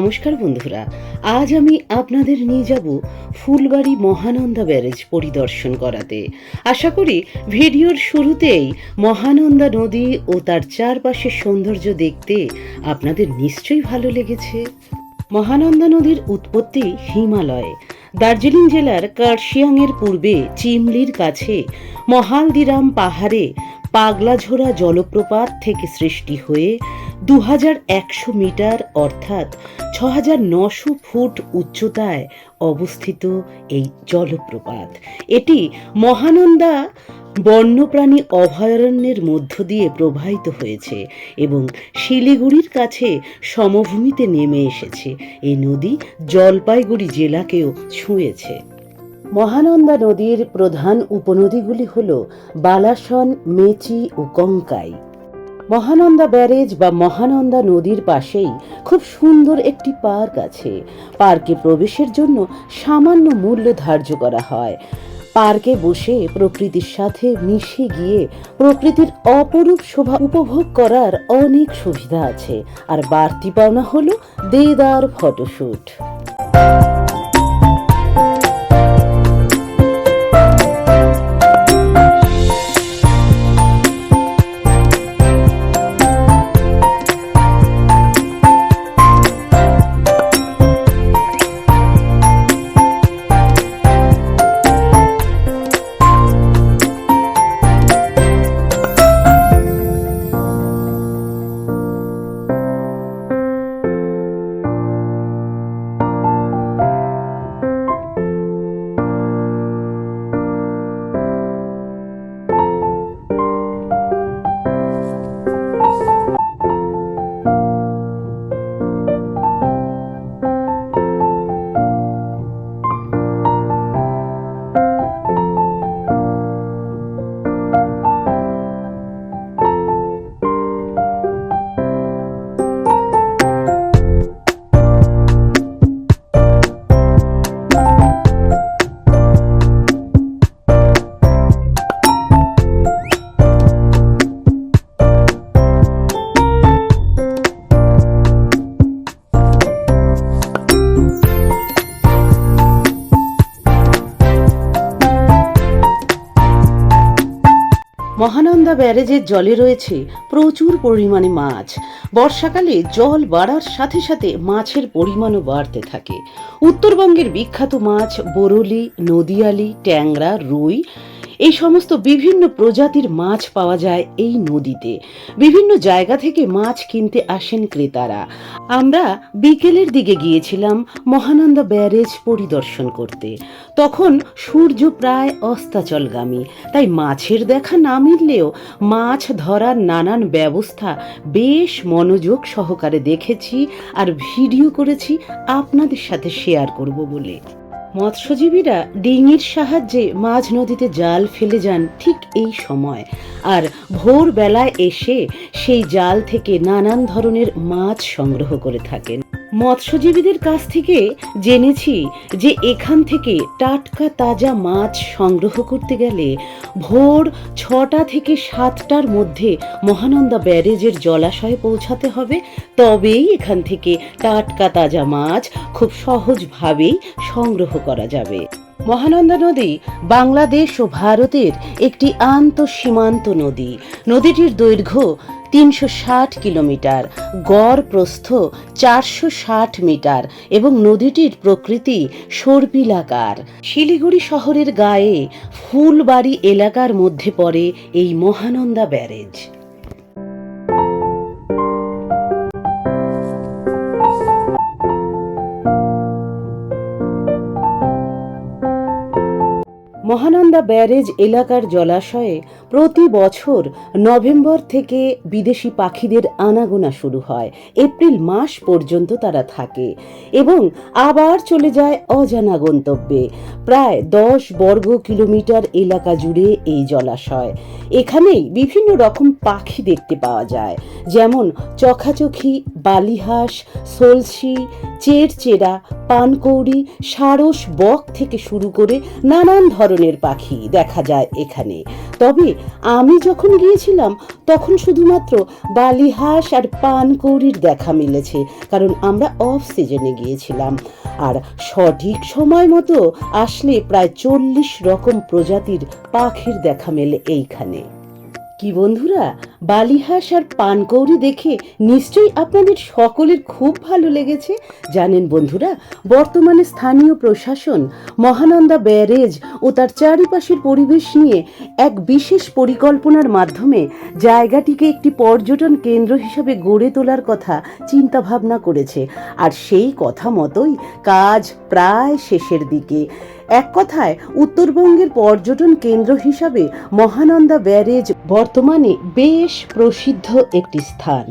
নমস্কার বন্ধুরা, আজ আমি আপনাদের নিয়ে যাব ফুলবাড়ি মহানন্দা ব্যারেজ পরিদর্শন করাতে। আশা করি ভিডিওর শুরুতেই মহানন্দা নদী ও তার চারপাশের সৌন্দর্য দেখতে আপনাদের নিশ্চয়ই ভালো লেগেছে। মহানন্দা নদীর উৎপত্তি হিমালয়ে। দার্জিলিং জেলার কার্শিয়াংয়ের পূর্বে চিমলির কাছে মহালদিরাম পাহাড়ে পাগলাঝোড়া জলপ্রপাত থেকে সৃষ্টি হয়ে দু মিটার, অর্থাৎ হাজার নশো ফুট উচ্চতায় অবস্থিত এই জলপ্রপাত। এটি মহানন্দা বন্যপ্রাণী অভয়ারণ্যের মধ্য দিয়ে প্রবাহিত হয়েছে এবং শিলিগুড়ির কাছে সমভূমিতে নেমে এসেছে। এই নদী জলপাইগুড়ি জেলাকেও ছুঁয়েছে। মহানন্দা নদীর প্রধান উপনদীগুলি হল বালাসন, মেচি ও কঙ্কাই। মহানন্দা ব্যারেজ বা মহানন্দা নদীর পাশেই খুব সুন্দর একটি পার্ক আছে। পার্কে প্রবেশের জন্য সামান্য মূল্য ধার্য করা হয়। পার্কে বসে প্রকৃতির সাথে মিশে গিয়ে প্রকৃতির অপরূপ শোভা উপভোগ করার অনেক সুবিধা আছে। আর বাড়তি পাওনা হলো দেদার ফটোশ্যুট মহানন্দা ব্যারেজের জলে রয়েছে প্রচুর পরিমাণে মাছ। বর্ষাকালে জল বাড়ার সাথে সাথে মাছের পরিমাণও বাড়তে থাকে। উত্তরবঙ্গের বিখ্যাত মাছ বরলি, নদিয়ালি, ট্যাংরা, রুই এই সমস্ত বিভিন্ন প্রজাতির মাছ পাওয়া যায় এই নদীতে। বিভিন্ন জায়গা থেকে মাছ কিনতে আসেন ক্রেতারা। আমরা বিকেলের দিকে গিয়েছিলাম মহানন্দা ব্যারেজ পরিদর্শন করতে। তখন সূর্য প্রায় অস্তাচলগামী, তাই মাছের দেখা না মিললেও মাছ ধরার নানান ব্যবস্থা বেশ মনোযোগ সহকারে দেখেছি আর ভিডিও করেছি আপনাদের সাথে শেয়ার করব বলে। মৎস্যজীবীরা ডিঙির সাহায্যে মাঝ নদীতে জাল ফেলে যান ঠিক এই সময়। আর ভোরবেলায় এসে সেই জাল থেকে নানান ধরনের মাছ সংগ্রহ করে থাকেন। মৎস্যজীবীদের কাছ থেকে জেনেছি যে এখান থেকে টাটকা তাজা মাছ সংগ্রহ করতে গেলে ভোর ছটা থেকে সাতটার মধ্যে মহানন্দা ব্যারেজের জলাশয়ে পৌঁছাতে হবে। তবেই এখান থেকে টাটকা তাজা মাছ খুব সহজভাবেই সংগ্রহ করা যাবে। মহানন্দা নদী বাংলাদেশ ও ভারতের একটি আন্তঃসীমান্ত নদী। নদীটির দৈর্ঘ্য তিনশো ষাট কিলোমিটার, গড় প্রস্থ চারশো ষাট মিটার এবং নদীটির প্রকৃতি সর্পিলাকার শিলিগুড়ি শহরের গায়ে ফুলবাড়ি এলাকার মধ্যে পড়ে এই মহানন্দা ব্যারেজ। মহানন্দা ব্যারেজ এলাকার জলাশয়ে প্রতি বছর নভেম্বর থেকে বিদেশি পাখিদের আনাগোনা শুরু হয়। এপ্রিল মাস পর্যন্ত তারা থাকে এবং আবার চলে যায় অজানা গন্তব্যে। প্রায় দশ বর্গ কিলোমিটার এলাকা জুড়ে এই জলাশয়। এখানেই বিভিন্ন রকম পাখি দেখতে পাওয়া যায়, যেমন চখাচখি, বালিহাঁস, সলসি, চেরচেরা পানকৌড়ি, সারস, বক থেকে শুরু করে নানান ধরনের পাখি দেখা যায় এখানে। তবে আমি যখন গিয়েছিলাম, তখন শুধুমাত্র বালিহাঁস আর পানকৌড়ির দেখা মিলেছে, কারণ আমরা অফ সিজনে গিয়েছিলাম। আর সঠিক সময় মতো আসলে প্রায় চল্লিশ রকম প্রজাতির পাখির দেখা মেলে এইখানে। কি বন্ধুরা? বালিহাঁস আর পানকৌড়ি দেখে নিশ্চয়ই আপনাদের সকলের খুব ভালো লেগেছে। জানেন বন্ধুরা, বর্তমানে স্থানীয় প্রশাসন মহানন্দা ব্যারেজ ও তার চারিপাশের পরিবেশ নিয়ে এক বিশেষ পরিকল্পনার মাধ্যমে জায়গাটিকে একটি পর্যটন কেন্দ্র হিসাবে গড়ে তোলার কথা চিন্তা ভাবনা করেছে। আর সেই কথা মতোই কাজ প্রায় শেষের দিকে। এক কথায়, উত্তরবঙ্গের পর্যটন কেন্দ্র হিসাবে মহানন্দা ব্যারেজ বর্তমানে বেশ প্রসিদ্ধ একটি স্থান।